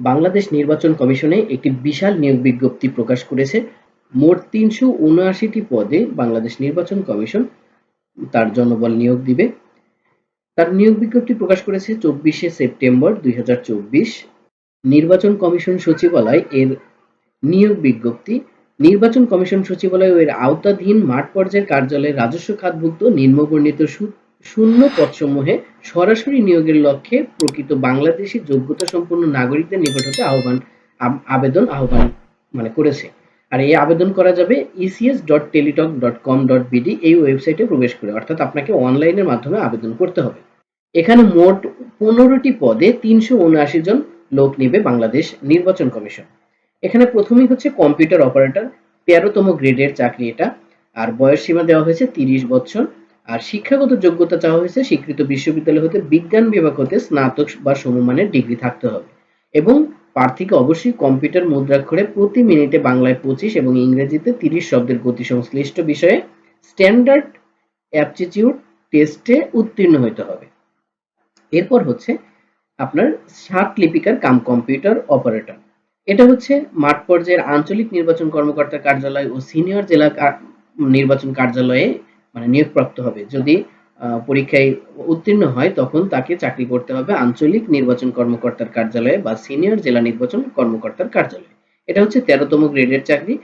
বাংলাদেশ নির্বাচন কমিশনে একটি বিশাল নিয়োগ বিজ্ঞপ্তি প্রকাশ করেছে। মোট তিনশো উনআশিটি পদে বাংলাদেশ নির্বাচন কমিশন তার জনবল নিয়োগ দিবে। তার নিয়োগ বিজ্ঞপ্তি প্রকাশ করেছে চব্বিশে সেপ্টেম্বর দুই হাজার চব্বিশ। নির্বাচন কমিশন সচিবালয় এর নিয়োগ বিজ্ঞপ্তি। নির্বাচন কমিশন সচিবালয় এর আওতাধীন মাঠ পর্যায়ের কার্যালয়ে রাজস্ব খাতভুক্ত নিম্নবর্ণিত সু- শূন্য পদসমূহে সরাসরি নিয়োগের লক্ষ্যে প্রকৃত বাংলাদেশি যোগ্যতা সম্পন্ন নাগরিকদের নিকট হতে আহ্বান আবেদন আহ্বান মানে করেছে। আর এই আবেদন করা যাবে ECS dot Teletalk dot com dot BD এই ওয়েবসাইটে প্রবেশ করে। অর্থাৎ আপনাকে অনলাইনের মাধ্যমে আবেদন করতে হবে। এখানে মোট পনেরোটি পদে তিনশো উনআশি জন লোক নেবে বাংলাদেশ নির্বাচন কমিশন। এখানে প্রথমেই হচ্ছে কম্পিউটার অপারেটর তেরোতম গ্রেডের চাকরি এটা। আর বয়স সীমা দেওয়া হয়েছে তিরিশ বছর। আর শিক্ষাগত যোগ্যতা চাওয়া হয়েছে স্বীকৃত বিশ্ববিদ্যালয় হতে বিজ্ঞান বিভাগ হতে স্নাতক বা সমমানের ডিগ্রি থাকতে হবে। এবং প্রার্থীকে অবশ্যই কম্পিউটার মুদ্রাক্ষরে প্রতি মিনিটে বাংলায় পঁচিশ এবং ইংরেজিতে তিরিশ শব্দের গতি সংশ্লিষ্ট বিষয়ে স্ট্যান্ডার্ড অ্যাপটিটিউড টেস্টে উত্তীর্ণ হতে হবে। এরপর হচ্ছে আপনার সাত লিপিকার কাম কম্পিউটার অপারেটর। এটা হচ্ছে মাঠ পর্যায়ের আঞ্চলিক নির্বাচন কর্মকর্তার কার্যালয় ও সিনিয়র জেলা নির্বাচন কার্যালয়ে মানে নিয়োগপ্রাপ্ত হবে। যদি পরীক্ষায় উত্তীর্ণ হয়, তখন তাকে চাকরি করতে হবে আঞ্চলিক নির্বাচন কর্মকর্তার কার্যালয়ে বা সিনিয়র জেলা নির্বাচন কর্মকর্তার কার্যালয়ে। এটা হচ্ছে তেরোতম গ্রেডের চাকরি।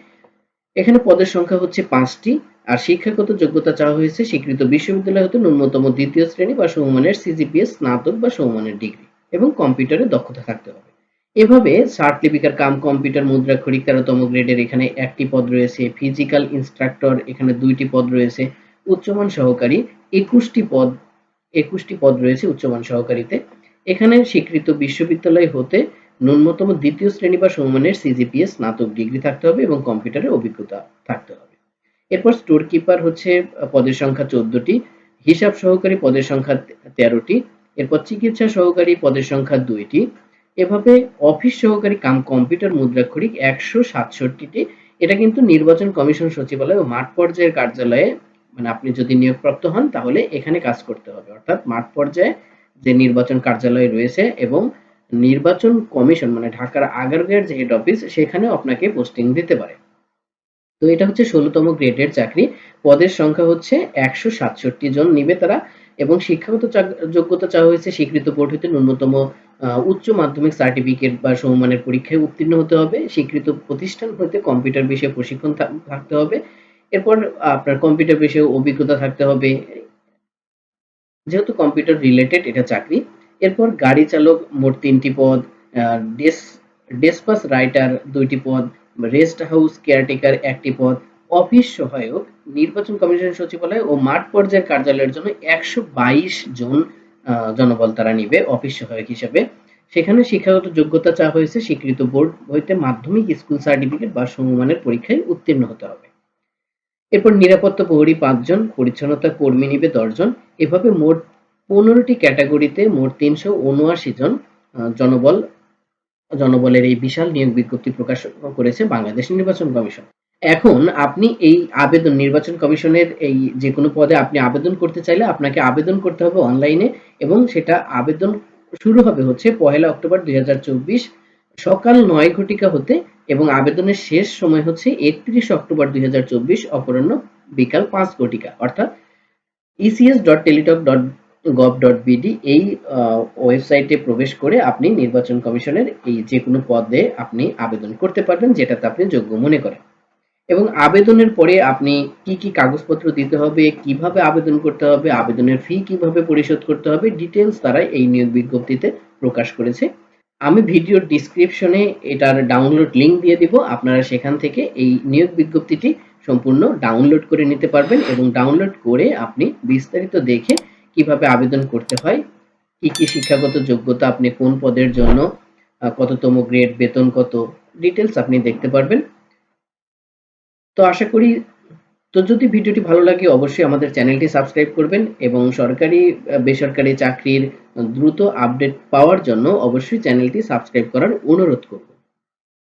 এখানে পদের সংখ্যা হচ্ছে পাঁচটি, আর শিক্ষাগত যোগ্যতা চাওয়া হয়েছে স্বীকৃত বিশ্ববিদ্যালয় হতে ন্যূনতম দ্বিতীয় শ্রেণি বা সমমানের সিজিপিএস, স্নাতক বা সমমানের ডিগ্রি এবং কম্পিউটারে দক্ষতা থাকতে হবে। এভাবে ষাট লিপিকার কাম, কম্পিউটার মুদ্রাক্ষরিক তেরোতম গ্রেডের এখানে একটি পদ রয়েছে, ফিজিক্যাল ইনস্ট্রাক্টর এখানে দুইটি পদ রয়েছে উচ্চমান সহকারী একুশটি পদ একুশটি পদ রয়েছে উচ্চমান সহকারীতে। এখানে স্বীকৃত বিশ্ববিদ্যালয় হতে ন্যূনতম দ্বিতীয় শ্রেণি বা সমমানের সিজিপিএস স্নাতক ডিগ্রি থাকতে হবে এবং কম্পিউটারের অভিজ্ঞতা থাকতে হবে। এরপর স্টোর কিপার হচ্ছে পদের সংখ্যা চোদ্দটি, হিসাব সহকারী পদের সংখ্যা তেরোটি, এরপর চিকিৎসা সহকারী পদের সংখ্যা দুইটি। এভাবে অফিস সহকারী কাম কম্পিউটার মুদ্রাক্ষরিক একশো সাতষট্টিটি। এটা কিন্তু নির্বাচন কমিশন সচিবালয় ও মাঠ পর্যায়ের কার্যালয়ে মানে আপনি যদি নিয়োগপ্রাপ্ত হন, তাহলে এখানে কাজ করতে হবে। অর্থাৎ মাঠ পর্যায়ে যে নির্বাচন কার্যালয় রয়েছে এবং নির্বাচন কমিশন মানে ঢাকার আগারগাঁয়ের যে হেড অফিস সেখানেও আপনাকে পোস্টিং দিতে পারে। তো এটা হচ্ছে ষোলোতম গ্রেডের চাকরি। পদের সংখ্যা হচ্ছে একশো সাতষট্টি জন নিবে তারা এবং শিক্ষাগত যোগ্যতা চাওয়া হয়েছে স্বীকৃত বোর্ড হতে ন্যূনতম উচ্চ মাধ্যমিক সার্টিফিকেট বা সমমানের পরীক্ষায় উত্তীর্ণ হতে হবে। স্বীকৃত প্রতিষ্ঠান হতে কম্পিউটার বিষয়ে প্রশিক্ষণ থাকতে হবে। এরপর আপনার কম্পিউটার বিষয়ে অভিজ্ঞতা থাকতে হবে। যেহেতু কম্পিউটার রিলেটেড এটা চাকরি। এরপর গাড়ি চালক মোট তিনটি পদ ডেস ডেসপাস রাইটার দুইটি পদ রেস্ট হাউস কেয়ারটেকার একটি পদ অফিস সহায়ক, নির্বাচন কমিশন সচিবালয় ও মাঠ পর্যায়ের কার্যালয়ের জন্য একশো বাইশ জন জনবল তারা নিবে অফিস সহায়ক হিসেবে। সেখানে শিক্ষাগত যোগ্যতা চা হয়েছে, স্বীকৃত বোর্ড হইতে মাধ্যমিক স্কুল সার্টিফিকেট বা সমমানের পরীক্ষায় উত্তীর্ণ হতে হবে। এরপর নিরাপত্তা প্রহরী পাঁচজন, পরিচ্ছন্নতা কর্মী নিবে দশজন। এভাবে মোট পনেরোটি ক্যাটাগরিতে মোট তিনশো উনআশি জন জনবল, জনবলের এই বিশাল নিয়োগ বিজ্ঞপ্তি প্রকাশ করেছে বাংলাদেশ নির্বাচন কমিশন। এখন আপনি এই আবেদন, নির্বাচন কমিশনের এই যে কোনো পদে আপনি আবেদন করতে চাইলে আপনাকে আবেদন করতে হবে অনলাইনে এবং সেটা আবেদন শুরু হবে হচ্ছে পহেলা অক্টোবর দুই হাজার চব্বিশ সকাল নয় ঘটিকা হতে এবং আবেদনের শেষ সময় হচ্ছে একত্রিশ অক্টোবর দুই অপরাহ্ন বিকাল পাঁচ ঘটিকা। অর্থাৎ ECS dot Teletalk dot gov dot BD এই ওয়েবসাইটে প্রবেশ করে আপনি নির্বাচন কমিশনের এই যে কোনো পদে আপনি আবেদন করতে পারবেন, যেটাতে আপনি যোগ্য মনে করেন। এবং আবেদনের পরে আপনি কি কি কাগজপত্র দিতে হবে, কীভাবে আবেদন করতে হবে, আবেদনের ফি কীভাবে পরিশোধ করতে হবে ডিটেলস তারা এই নিয়োগ বিজ্ঞপ্তিতে প্রকাশ করেছে। আমি ভিডিওর ডিসক্রিপশনে এটার ডাউনলোড লিংক দিয়ে দিব। আপনারা সেখান থেকে এই নিয়োগ বিজ্ঞপ্তিটি সম্পূর্ণ ডাউনলোড করে নিতে পারবেন এবং ডাউনলোড করে আপনি বিস্তারিত দেখে কীভাবে আবেদন করতে হয়, কি কি শিক্ষাগত যোগ্যতা আপনি কোন পদের জন্য কততম গ্রেড বেতন কত ডিটেলস আপনি দেখতে পারবেন। তো আশা করি তো যদি ভিডিওটি ভালো লাগে, অবশ্যই আমাদের চ্যানেলটি সাবস্ক্রাইব করবেন এবং সরকারি বেসরকারি চাকরির দ্রুত আপডেট পাওয়ার জন্য অবশ্যই চ্যানেলটি সাবস্ক্রাইব করার অনুরোধ করব।